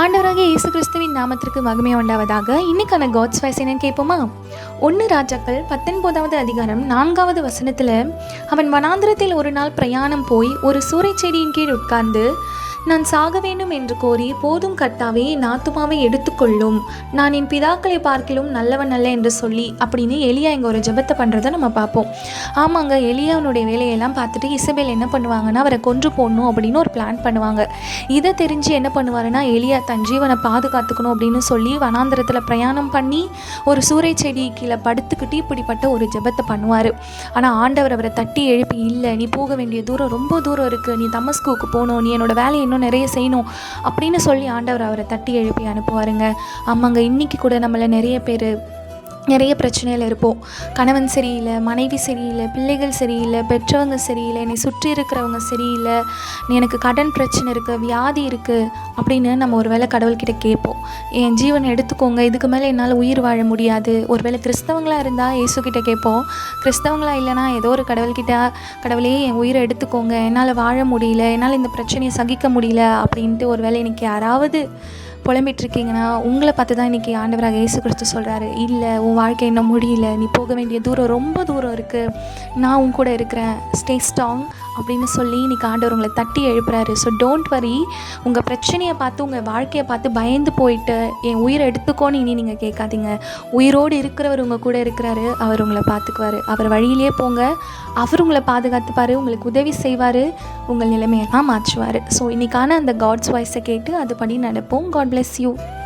ஆண்டவராகிய இயேசு கிறிஸ்துவின் நாமத்திற்கு மகிமை உண்டாவதாக. இன்னைக்கான காட்ஸ் வாய்ஸ் என்னன்னு கேட்போமா? ஒன்று ராஜாக்கள் பத்தொன்பதாவது அதிகாரம் நான்காவது வசனத்தில் அவன் வனாந்திரத்தில் ஒரு நாள் பிரயாணம் போய் ஒரு சூறை செடியின் கீழ் உட்கார்ந்து நான் சாக வேண்டும் என்று கோரி போதும் கர்த்தாவே என் ஆத்துமாவை எடுத்துக்கொள்ளும். நான் என் பிதாக்களை பார்க்கிலும் நல்லவன் அல்ல என்று சொல்லி அப்படின்னு எலியா இங்கே ஒரு ஜெபத்தை பண்ணுறதை நம்ம பார்ப்போம். ஆமாங்க எலியாவுடைய வேலையெல்லாம் பார்த்துட்டு இசபேல் என்ன பண்ணுவாங்கன்னா அவரை கொன்று போடணும் அப்படின்னு ஒரு பிளான் பண்ணுவாங்க. இதை தெரிஞ்சு என்ன பண்ணுவாருன்னா எலியா தன் ஜீவனை பாதுகாத்துக்கணும் அப்படின்னு சொல்லி வனாந்திரத்தில் பிரயாணம் பண்ணி ஒரு சூறை செடி கீழே படுத்துக்கிட்டு இப்படிப்பட்ட ஒரு ஜெபத்தை பண்ணுவார். ஆனால் ஆண்டவர் அவரை தட்டி எழுப்பி இல்லை நீ போக வேண்டிய தூரம் ரொம்ப தூரம் இருக்குது நீ தமஸ்கூக்கு போகணும். நீ என்னோட வேலையை இன்னும் நிறைய செய்யணும் அப்படின்னு சொல்லி ஆண்டவர் அவரை தட்டி எழுப்பி அனுப்புவாருங்க. ஆமாங்க இன்னைக்கு கூட நம்மளை நிறைய பேர் நிறைய பிரச்சனையில் இருப்போம். கணவன் சரியில்லை மனைவி சரியில்லை பிள்ளைகள் சரியில்லை பெற்றவங்க சரியில்லை என்னை சுற்றி இருக்கிறவங்க சரியில்லை நீ எனக்கு கடன் பிரச்சனை இருக்குது வியாதி இருக்குது அப்படின்னு நம்ம ஒரு வேளை கடவுள்கிட்ட கேட்போம். என் ஜீவனை எடுத்துக்கோங்க இதுக்கு மேலே என்னால் உயிர் வாழ முடியாது. ஒருவேளை கிறிஸ்தவங்களாக இருந்தால் இயேசுக்கிட்ட கேட்போம். கிறிஸ்தவங்களா இல்லைனா ஏதோ ஒரு கடவுள்கிட்ட கடவுளே என் உயிரை எடுத்துக்கோங்க என்னால் வாழ முடியல என்னால் இந்த பிரச்சனையை சகிக்க முடியல அப்படின்ட்டு ஒரு வேளை இன்னைக்கு யாராவது புலம்பிட்டுருக்கீங்கன்னா உங்களை பார்த்து தான் இன்றைக்கி ஆண்டவராக இயேசு கிறிஸ்து சொல்கிறாரு இல்லை உன் வாழ்க்கை இன்னும் முடியல. நீ போக வேண்டிய தூரம் ரொம்ப தூரம் இருக்குது நான் உன் கூட இருக்கிறேன். ஸ்டே ஸ்ட்ராங் அப்படின்னு சொல்லி இன்றைக்கி ஆண்டவர் உங்களை தட்டி எழுப்புறாரு. ஸோ டோன்ட் வரி உங்கள் பிரச்சனையை பார்த்து உங்கள் வாழ்க்கையை பார்த்து பயந்து போயிட்டு என் உயிரை எடுத்துக்கோன்னு இனி நீங்கள் கேட்காதீங்க. உயிரோடு இருக்கிறவர் உங்கள் கூட இருக்கிறாரு. அவர் உங்களை பார்த்துக்குவார். அவர் வழியிலே போங்க. அவர் உங்களை பாதுகாத்துப்பார். உங்களுக்கு உதவி செய்வார். உங்கள் நிலைமையெல்லாம் மாற்றுவார். ஸோ இன்றைக்கான அந்த காட்ஸ் வாய்ஸை கேட்டு அதுபடி நடப்போம். God bless you.